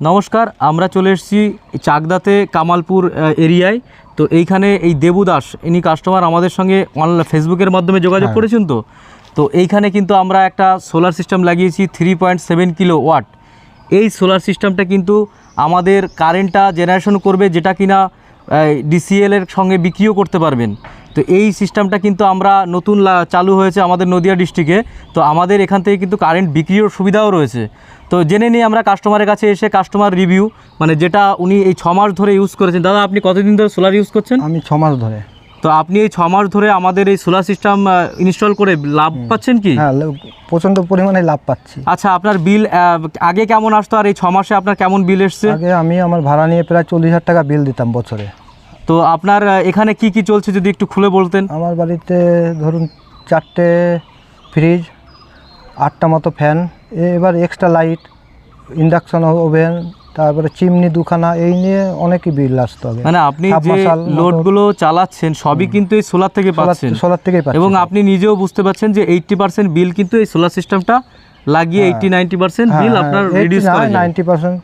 নমস্কার আমরা চলে এসেছি চাকদাতে কামালপুর এরিয়ায়। তো এইখানে এই দেবু দাস ইনি কাস্টমার আমাদের সঙ্গে অনলাইন ফেসবুকের মাধ্যমে যোগাযোগ করেছেন তো? তো এইখানে কিন্তু আমরা একটা সোলার সিস্টেম লাগিয়েছি three point seven kilowatt এই সোলার সিস্টেমটা কিন্তু আমাদের কারেন্টটা জেনারেশন করবে যেটা কিনা ডিসিএলের সঙ্গে বিক্রিও করতে পারবেন। তো এই সিস্টেমটা কিন্তু আমরা নতুন চালু হয়েছে আমাদের নদিয়া ডিস্ট্রিক্টে। তো আমাদের এখান থেকে কিন্তু কারেন্ট বিক্রির সুবিধাও রয়েছে। তো জেনে নিই আমরা কাস্টমারের কাছে এসে কাস্টমার রিভিউ মানে যেটা উনি এই ছ মাস ধরে ইউজ করেছেন। দাদা আপনি কতদিন ধরে সোলার ইউজ করছেন? আমি ছ মাস ধরে। তো আপনি এই ছ মাস ধরে আমাদের এই সোলার সিস্টেম ইনস্টল করে লাভ পাচ্ছেন কি? হ্যাঁ প্রচণ্ড পরিমাণে লাভ পাচ্ছি। আচ্ছা আপনার বিল আগে কেমন আসতো আর এই ছ মাসে আপনার কেমন বিল এসছে? আগে আমি আমার ভাড়া নিয়ে প্রায় চল্লিশ হাজার টাকা বিল দিতাম বছরে। তো আপনার এখানে কি কি চলছে যদি একটু খুলে বলতেন? আমার বাড়িতে ধরুন চারটে ফ্রিজ আটটা মতো ফ্যান এবার এক্সট্রা লাইট ইন্ডাকশন ওভেন তারপরে চিমনি দুখানা এই নিয়ে অনেকই বিল আসতে হবে। মানে আপনি যে। লোডগুলো চালাচ্ছেন সবই কিন্তু এই সোলার থেকে পাচ্ছেন। সোলার থেকেই পাচ্ছি এবং আপনি নিজেও বুঝতে পারছেন যে এইটটি পার্সেন্ট বিল কিন্তু এই সোলার সিস্টেমটা লাগিয়ে এইটটি নাইনটি পার্সেন্ট হ্যাঁ, বিল আপনার রিডিউস করে যায়। নাইনটি পার্সেন্ট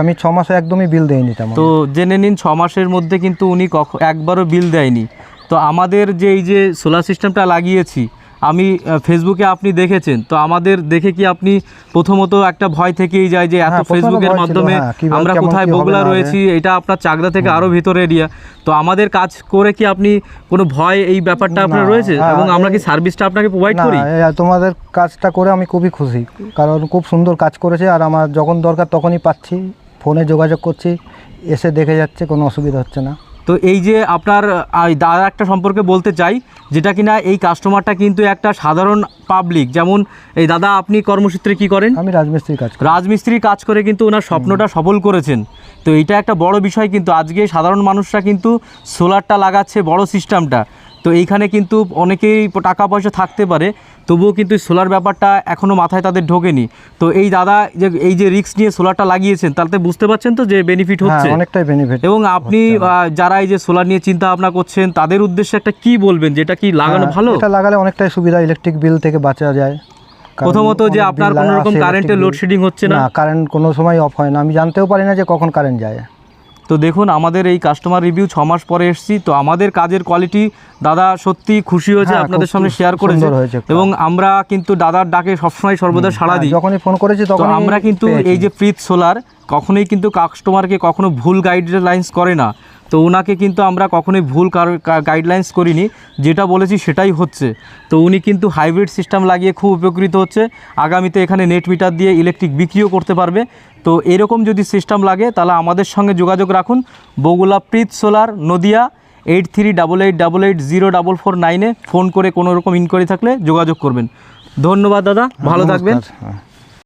আমি ছ মাসে একদমই বিল দেইনি তেমন। তো জেনে নিন ছ মাসের মধ্যে কিন্তু উনি একবারও বিল দেয়নি। তো আমাদের যে এই যে সোলার সিস্টেমটা লাগিয়েছি আমি ফেসবুকে আপনি দেখেছেন তো আমাদের দেখে কি আপনি প্রথমত একটা ভয় থেকেই যায় যে এত হ্যাঁ, ফেসবুকের মাধ্যমে হ্যাঁ, আমরা কোথায় বগুলা রয়েছি এটা আপনার চাকদা থেকে আরও ভিতরে এরিয়া। তো আমাদের কাজ করে কি আপনি কোনো ভয় এই ব্যাপারটা আপনার রয়েছে? হ্যাঁ, এবং আমরা কি সার্ভিসটা আপনাকে প্রোভাইড করি? তোমাদের কাজটা করে আমি খুবই খুশি। কারণ খুব সুন্দর কাজ করেছে আর আমার যখন দরকার তখনই পাচ্ছি ফোনে যোগাযোগ করছি এসে দেখে যাচ্ছে কোনো অসুবিধা হচ্ছে না। তো এই যে আপনার দাদা একটা সম্পর্কে বলতে চাই যেটা কিনা এই কাস্টমারটা কিন্তু একটা সাধারণ পাবলিক যেমন এই দাদা আপনি কর্মসূত্রে কি করেন? আমি রাজমিস্ত্রির কাজ রাজমিস্ত্রির কাজ করে কিন্তু ওনার স্বপ্নটা সফল করেছেন। তো এটা একটা বড় বিষয় কিন্তু আজকে সাধারণ মানুষরা কিন্তু সোলারটা লাগাচ্ছে বড় সিস্টেমটা তো এইখানে কিন্তু অনেকেই টাকা পয়সা থাকতে পারে তবুও কিন্তু সোলার ব্যাপারটা এখনও মাথায় তাদের ঢোকেনি। তো এই দাদা যে এই যে রিস্ক নিয়ে সোলারটা লাগিয়েছেন তাতে বুঝতে পারছেন তো যে বেনিফিট হ্যাঁ হচ্ছে? অনেকটাই বেনিফিট এবং আপনি যারা এই যে সোলার নিয়ে চিন্তা ভাবনা করছেন তাদের উদ্দেশ্যে একটা কি বলবেন? যেটা কি লাগানো ভালো? এটা লাগালে অনেকটাই সুবিধা ইলেকট্রিক বিল থেকে বাঁচা যায়। প্রথমত যে আপনার কোনো রকম কারেন্টের লোডশেডিং হচ্ছে না? কারেন্ট কোনো সময় অফ হয় না। আমি জানতেও পারি না যে কখন কারেন্ট যায়। তো দেখুন আমাদের এই কাস্টমার রিভিউ ছ মাস পরে এসেছি। তো আমাদের কাজের কোয়ালিটি দাদা সত্যি খুশি হয়েছে হ্যাঁ, আপনাদের সঙ্গে শেয়ার করেছে। এবং আমরা কিন্তু দাদার ডাকে সবসময় সর্বদা সাড়া হ্যাঁ, দিই। যখনই ফোন করেছি তো তখন আমরা কিন্তু এই যে প্রীত সোলার কখনোই কিন্তু কাস্টমারকে কখনো ভুল গাইডলাইন্স করে না। তো ওনাকে কিন্তু আমরা কখনোই ভুল গাইডলাইন্স করিনি। যেটা বলেছি সেটাই হচ্ছে। তো উনি কিন্তু হাইব্রিড সিস্টেম লাগিয়ে খুব উপকৃত হচ্ছে। আগামীতে এখানে নেট মিটার দিয়ে ইলেকট্রিক বিক্রিও করতে পারবে। তো এরকম যদি সিস্টেম লাগে তাহলে আমাদের সঙ্গে যোগাযোগ রাখুন। Bagula Preet solar Nadia eight three double eight double eight zero double four নাইনে ফোন করে কোনো রকম ইনকোয়ারি থাকলে যোগাযোগ করবেন। ধন্যবাদ দাদা ভালো থাকবেন। হ্যাঁ।